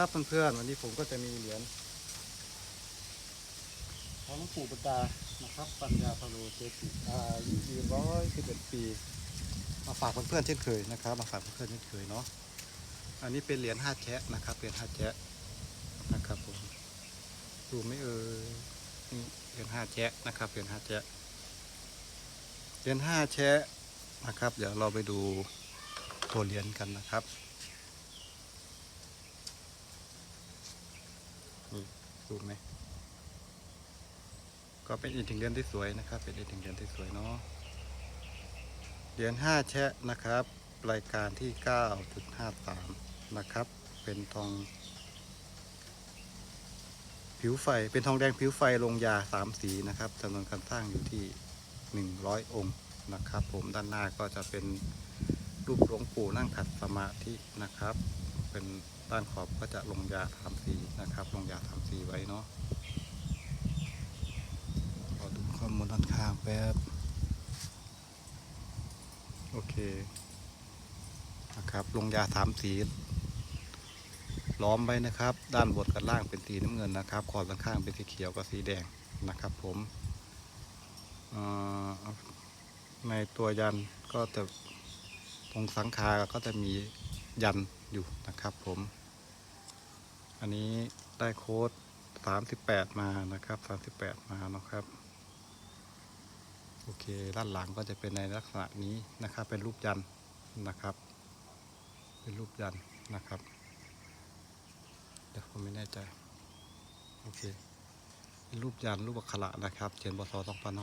ครับเพื่อนๆวันนี้ผมก็จะมีเหรียญของหลวงปู่บุตานะครับ ปัญญาพโลเจติอายุยืนร้อยสิบเอ็ดปี มาฝากเพื่อนๆเช่นเคยนะครับ มาฝากเพื่อนๆเช่นเคยเนาะอันนี้เป็นเหรียญห้าแชะนะครับเหรียญห้าแชะนะครับผมดูไม่เอ่ยนี่เหรียญห้าแชะนะครับเหรียญห้าแชะเหรียญห้าแชะนะครับ เดี๋ยวเราไปดูตัวเหรียญกันนะครับ ดูไหมก็เป็นอีกถึงเหรียญที่สวยนะครับ เป็นอีกถึงเหรียญที่สวยเนาะเหรียญห้าแชะนะครับ รายการที่9.53นะครับ เป็นทอง ผิวไฟเป็นทองแดงผิวไฟลงยาสามสีนะครับจำนวนการสร้างอยู่ที่100องค์นะครับ ผมด้านหน้าก็จะเป็นรูปหลวงปู่นั่งขัดสมาธินะครับ เป็นด้านขอบก็จะลงยาสามสีนะครับ ลงยาสามสีไว้เนาะขอดูข้อมูลด้านข้างแป๊บโอเคนะครับ ลงยาสามสีล้อมไว้นะครับ ด้านบนกับล่างเป็นสีน้ำเงินนะครับ ขอบด้านข้างเป็นสีเขียวกับสีแดงนะครับผมในตัวยันก็จะตรงสังคาก็จะมียัน อยู่นะครับผม อันนี้ได้โค้ด 38 มานะครับ 38 มานะครับ โอเค ด้านหลังก็จะเป็นในลักษณะนี้นะครับ เป็นรูปยันนะครับ เป็นรูปยันนะครับ เดี๋ยวผมไม่แน่ใจ โอเค เป็นรูปยันรูปอักขระนะครับเขียนบศ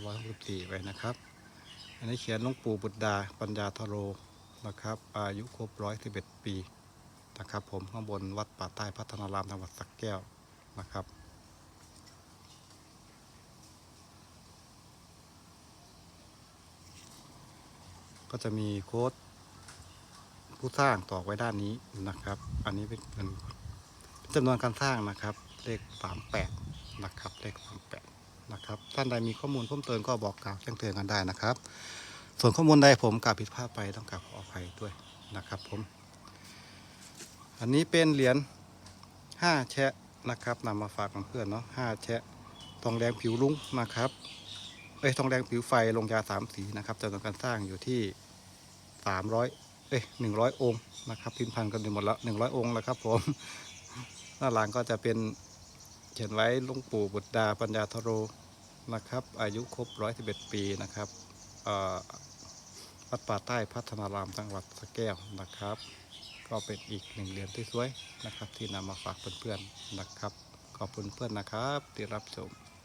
2564ไว้นะครับ อันนี้เขียนหลวงปู่บุตรดาปัญญาทโรนะครับ อายุครบ 111 ปี นะครับ ผมข้างบนวัดป่าใต้พัฒนารามจังหวัดสักแก้วนะครับ ก็จะมีโค้ดผู้สร้างต่อไว้ด้านนี้นะครับ อันนี้เป็นเป็นจำนวนการสร้างนะครับ เลข 38 นะครับ เลข 38 นะครับ ท่านใดมีข้อมูลเพิ่มเติมก็บอกกล่าวแจ้งเตือนกันได้นะครับ ส่วนข้อมูลใดผมกล่าวผิดพลาดไปต้องกราบขออภัยด้วยนะครับผม อันนี้เป็นเหรียญ5แชะนะครับนำมาฝากเพื่อนเนาะ5แชะทองแดงผิวลุ้งนะครับเอ้ยทองแดงผิวไฟลงยาสามสีนะครับจำนวนการสร้างอยู่ที่สามร้อยเอ้ยหนึ่งร้อยองค์นะครับพิมพ์พันกันไปหมดแล้วหนึ่งร้อยองค์แล้วครับผมด้าหลังก็จะเป็นเขียนไว้ลุงปู่บุตรดาปัญญาทโรนะครับ อายุครบร้อยสิบเอ็ดปีนะครับอ่อวัดป่าใต้พัฒนารามจังหวัดสะแก้วนะครับ ก็เป็นอีกหนึ่งเหรียญที่สวยนะครับ ที่นำมาฝากเพื่อนๆนะครับ ขอบคุณเพื่อนนะครับที่รับชม